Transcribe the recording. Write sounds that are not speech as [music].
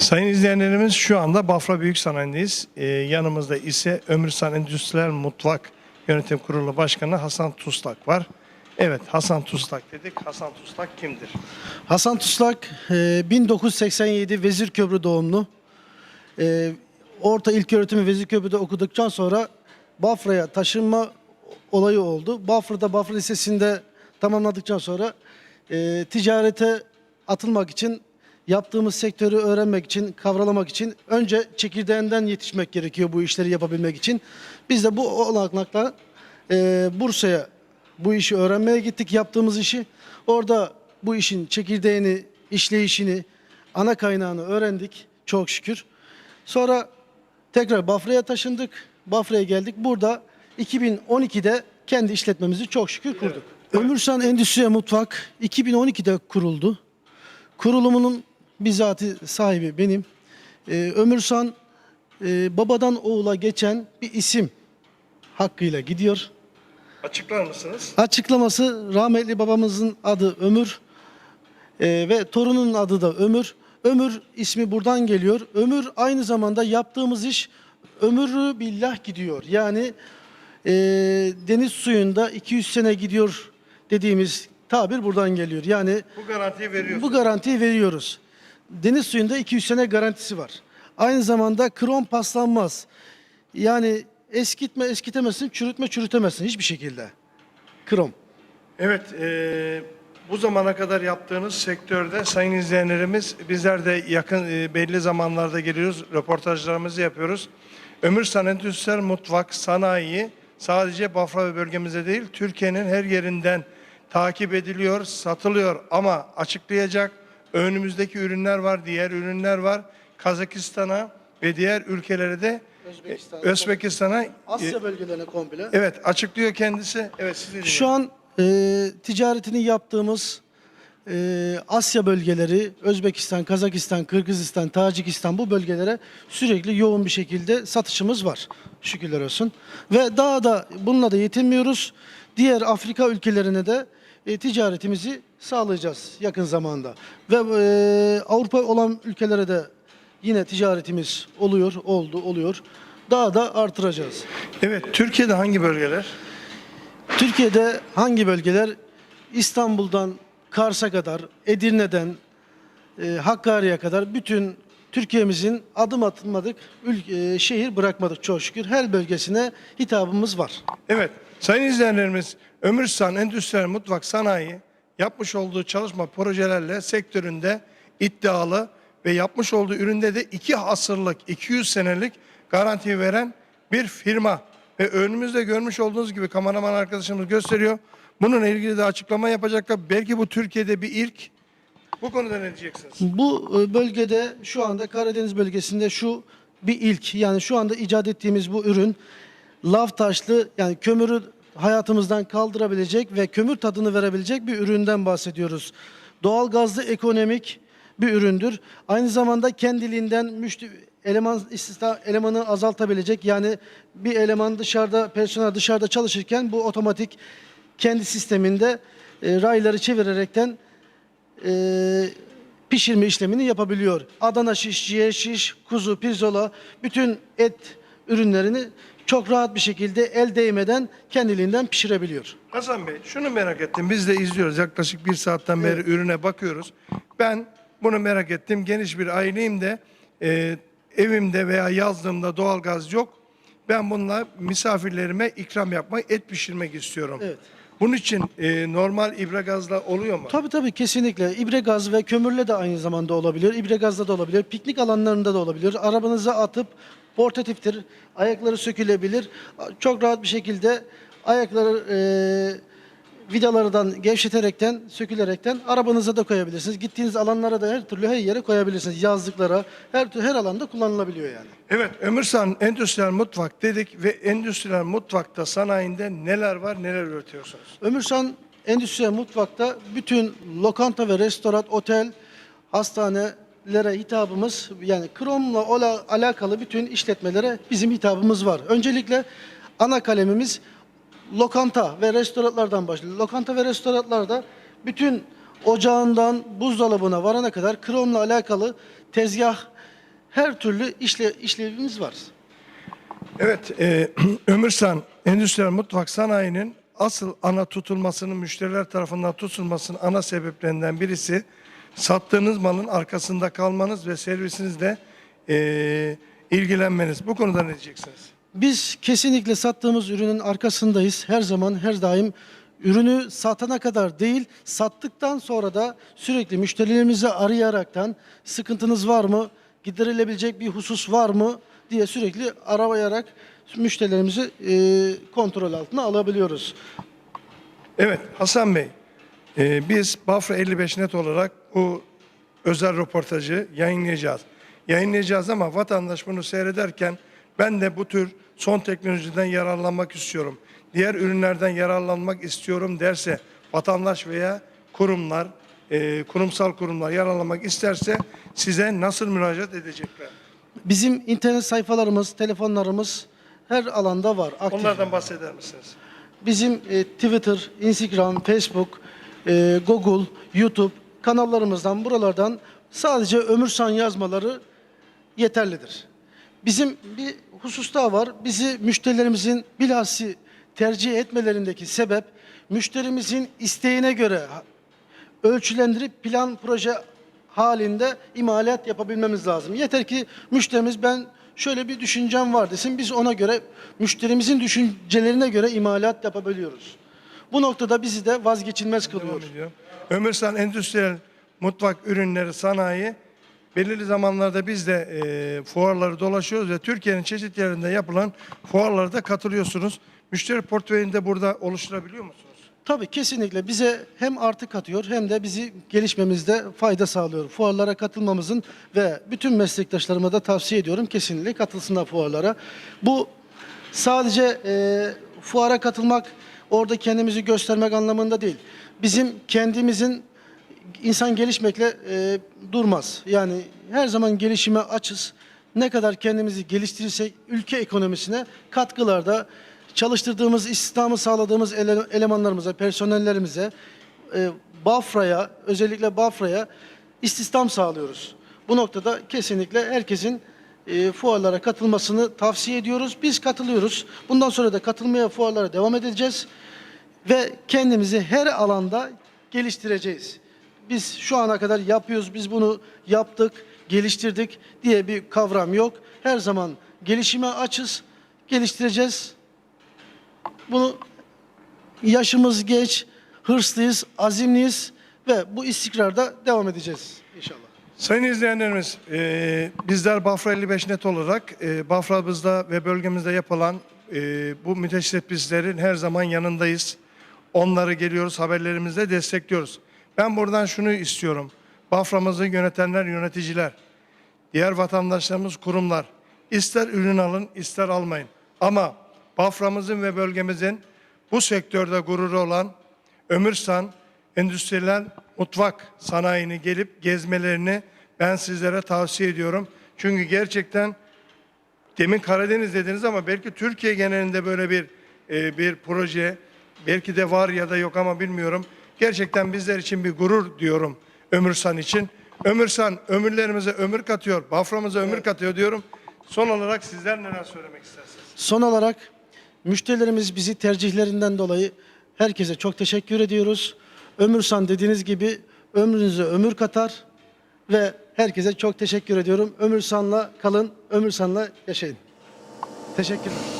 Sayın izleyenlerimiz şu anda Bafra Büyük Sanayi'ndeyiz. Ee, yanımızda ise Ömürsan Endüstriyel Mutfak Yönetim Kurulu Başkanı Hasan Tuslak var. Evet Hasan Tuslak dedik. Hasan Tuslak kimdir? Hasan Tuslak e, 1987 Vezirköprü doğumlu. E, Orta ilköğretimi Vezirköprü'de okuduktan sonra Bafra'ya taşınma olayı oldu. Bafra'da Bafra Lisesi'nde tamamladıktan sonra e, ticarete atılmak için yaptığımız sektörü öğrenmek için, kavralamak için önce çekirdeğinden yetişmek gerekiyor bu işleri yapabilmek için. Biz de bu olanakla e, Bursa'ya bu işi öğrenmeye gittik yaptığımız işi. Orada bu işin çekirdeğini, işleyişini, ana kaynağını öğrendik çok şükür. Sonra tekrar Bafra'ya taşındık. Bafra'ya geldik. Burada 2012'de kendi işletmemizi çok şükür kurduk. Ömürsan Endüstriye Mutfak 2012'de kuruldu. Kurulumunun bizzati sahibi benim. Ee, Ömürsan e, babadan oğula geçen bir isim hakkıyla gidiyor. Açıklar mısınız? Açıklaması rahmetli babamızın adı Ömür e, ve torunun adı da Ömür. Ömür ismi buradan geliyor. Ömür aynı zamanda yaptığımız iş ömürü billah gidiyor. Yani e, deniz suyunda 200 sene gidiyor dediğimiz tabir buradan geliyor. Yani Bu garantiyi veriyorsunuz. bu garantiyi veriyoruz. Deniz suyunda 200 sene garantisi var. Aynı zamanda krom paslanmaz. Yani eskitme eskitemezsin, çürütme çürütemezsin hiçbir şekilde. Krom. Evet, e, bu zamana kadar yaptığınız sektörde sayın izleyenlerimiz bizler de yakın e, belli zamanlarda geliyoruz, röportajlarımızı yapıyoruz. Ömürsan Endüstriyel Mutfak Sanayi sadece Bafra ve bölgemizde değil, Türkiye'nin her yerinden takip ediliyor, satılıyor ama açıklayacak önümüzdeki ürünler var, diğer ürünler var. Kazakistan'a ve diğer ülkelere de Özbekistan, Özbekistan'a e, Asya bölgelerine komple. evet açıklıyor kendisi. Evet. Şu an e, ticaretini yaptığımız e, Asya bölgeleri, Özbekistan, Kazakistan, Kırgızistan, Tacikistan bu bölgelere sürekli yoğun bir şekilde satışımız var. Şükürler olsun. Ve daha da bununla da yetinmiyoruz. Diğer Afrika ülkelerine de e, ticaretimizi sağlayacağız yakın zamanda. Ve e, Avrupa olan ülkelere de yine ticaretimiz oluyor, oldu, oluyor. Daha da artıracağız. Evet, Türkiye'de hangi bölgeler? Türkiye'de hangi bölgeler? İstanbul'dan Kars'a kadar, Edirne'den e, Hakkari'ye kadar bütün Türkiye'mizin adım atmadık ülke, şehir bırakmadık çok şükür. Her bölgesine hitabımız var. Evet, sayın izleyenlerimiz Ömürsan Endüstriyel Mutfak Sanayi yapmış olduğu çalışma projelerle sektöründe iddialı ve yapmış olduğu üründe de iki asırlık, 200 senelik garanti veren bir firma. Ve önümüzde görmüş olduğunuz gibi kameraman arkadaşımız gösteriyor. Bununla ilgili de açıklama yapacaklar. Belki bu Türkiye'de bir ilk. Bu konuda ne diyeceksiniz? Bu e, bölgede şu anda Karadeniz bölgesinde şu bir ilk. Yani şu anda icat ettiğimiz bu ürün lav taşlı yani kömürü hayatımızdan kaldırabilecek ve kömür tadını verebilecek bir üründen bahsediyoruz. Doğal gazlı ekonomik bir üründür. Aynı zamanda kendiliğinden müşteri eleman istisna elemanı azaltabilecek. Yani bir eleman dışarıda personel dışarıda çalışırken bu otomatik kendi sisteminde e, rayları çevirerekten e, pişirme işlemini yapabiliyor. Adana şiş, ciğer şiş, kuzu, pirzola bütün et ürünlerini çok rahat bir şekilde el değmeden kendiliğinden pişirebiliyor. Hasan Bey şunu merak ettim. Biz de izliyoruz. Yaklaşık bir saatten beri ürüne bakıyoruz. Ben bunu merak ettim. Geniş bir aileyim de e, evimde veya yazdığımda doğalgaz yok. Ben bununla misafirlerime ikram yapmayı, et pişirmek istiyorum. Evet. Bunun için e, normal ibre gazla oluyor mu? Tabii tabii kesinlikle. İbre gaz ve kömürle de aynı zamanda olabilir. İbre gazla da olabilir. Piknik alanlarında da olabilir. Arabanıza atıp portatiftir. Ayakları sökülebilir. Çok rahat bir şekilde ayakları e, vidalardan gevşeterekten, sökülerekten arabanıza da koyabilirsiniz. Gittiğiniz alanlara da her türlü her yere koyabilirsiniz. Yazlıklara, her her alanda kullanılabiliyor yani. Evet, Ömürsan Endüstriyel Mutfak dedik ve endüstriyel mutfakta sanayinde neler var, neler üretiyorsunuz? Ömürsan Endüstriye Mutfak'ta bütün lokanta ve restoran, otel, hastanelere hitabımız yani ola, alakalı bütün işletmelere bizim hitabımız var. Öncelikle ana kalemimiz lokanta ve restoranlardan başlıyor. Lokanta ve restoranlarda bütün ocağından buzdolabına varana kadar kromla alakalı tezgah her türlü işle, işlevimiz var. Evet, e, [clears throat] Ömürsan Endüstriyel Mutfak Sanayi'nin asıl ana tutulmasının müşteriler tarafından tutulmasının ana sebeplerinden birisi sattığınız malın arkasında kalmanız ve servisinizle e, ilgilenmeniz. Bu konuda ne diyeceksiniz? Biz kesinlikle sattığımız ürünün arkasındayız. Her zaman, her daim ürünü satana kadar değil, sattıktan sonra da sürekli müşterilerimizi arayaraktan sıkıntınız var mı, giderilebilecek bir husus var mı diye sürekli arayarak müşterilerimizi e, kontrol altına alabiliyoruz. Evet Hasan Bey, e, biz Bafra 55 net olarak bu özel röportajı yayınlayacağız. Yayınlayacağız ama vatandaş bunu seyrederken ben de bu tür son teknolojiden yararlanmak istiyorum. Diğer ürünlerden yararlanmak istiyorum derse vatandaş veya kurumlar, e, kurumsal kurumlar yararlanmak isterse size nasıl müracaat edecekler? Bizim internet sayfalarımız, telefonlarımız her alanda var. Aktif. Onlardan bahseder misiniz? Bizim e, Twitter, Instagram, Facebook, e, Google, YouTube kanallarımızdan buralardan sadece Ömürsan yazmaları yeterlidir. Bizim bir husus daha var. Bizi müşterilerimizin bilhassi tercih etmelerindeki sebep müşterimizin isteğine göre ölçülendirip plan proje halinde imalat yapabilmemiz lazım. Yeter ki müşterimiz ben şöyle bir düşüncem var desin. Biz ona göre müşterimizin düşüncelerine göre imalat yapabiliyoruz. Bu noktada bizi de vazgeçilmez kılıyor. Ömürsan Endüstriyel Mutfak Ürünleri Sanayi belirli zamanlarda biz de e, fuarları dolaşıyoruz ve Türkiye'nin çeşitli yerinde yapılan fuarlarda katılıyorsunuz. Müşteri portföyünü de burada oluşturabiliyor musunuz? Tabii kesinlikle bize hem artı katıyor hem de bizi gelişmemizde fayda sağlıyor. Fuarlara katılmamızın ve bütün meslektaşlarıma da tavsiye ediyorum kesinlikle katılsınlar fuarlara. Bu sadece e, fuara katılmak, orada kendimizi göstermek anlamında değil. Bizim kendimizin insan gelişmekle e, durmaz. Yani her zaman gelişime açız. Ne kadar kendimizi geliştirirsek ülke ekonomisine katkılarda çalıştırdığımız, istihdamı sağladığımız ele- elemanlarımıza, personellerimize, e, Bafra'ya, özellikle Bafra'ya istihdam sağlıyoruz. Bu noktada kesinlikle herkesin e, fuarlara katılmasını tavsiye ediyoruz. Biz katılıyoruz. Bundan sonra da katılmaya fuarlara devam edeceğiz ve kendimizi her alanda geliştireceğiz. Biz şu ana kadar yapıyoruz, biz bunu yaptık, geliştirdik diye bir kavram yok. Her zaman gelişime açız, geliştireceğiz. Bunu yaşımız geç, hırslıyız, azimliyiz ve bu istikrarda devam edeceğiz inşallah. Sayın izleyenlerimiz, e, bizler Bafra 55 net olarak e, Bafra'mızda ve bölgemizde yapılan e, bu müteşebbislerin her zaman yanındayız. Onları geliyoruz, haberlerimizde destekliyoruz. Ben buradan şunu istiyorum. Bafra'mızı yönetenler, yöneticiler, diğer vatandaşlarımız, kurumlar, ister ürün alın, ister almayın. Ama Bafra'mızın ve bölgemizin bu sektörde gururu olan Ömürsan Endüstriyel Mutfak Sanayini gelip gezmelerini ben sizlere tavsiye ediyorum. Çünkü gerçekten demin Karadeniz dediniz ama belki Türkiye genelinde böyle bir e, bir proje belki de var ya da yok ama bilmiyorum. Gerçekten bizler için bir gurur diyorum Ömürsan için. Ömürsan ömürlerimize ömür katıyor, Bafra'mıza ömür katıyor diyorum. Son olarak sizler neler söylemek istersiniz? Son olarak müşterilerimiz bizi tercihlerinden dolayı herkese çok teşekkür ediyoruz. Ömürsan dediğiniz gibi ömrünüze ömür katar ve herkese çok teşekkür ediyorum. Ömürsanla kalın, ömürsanla yaşayın. Teşekkürler.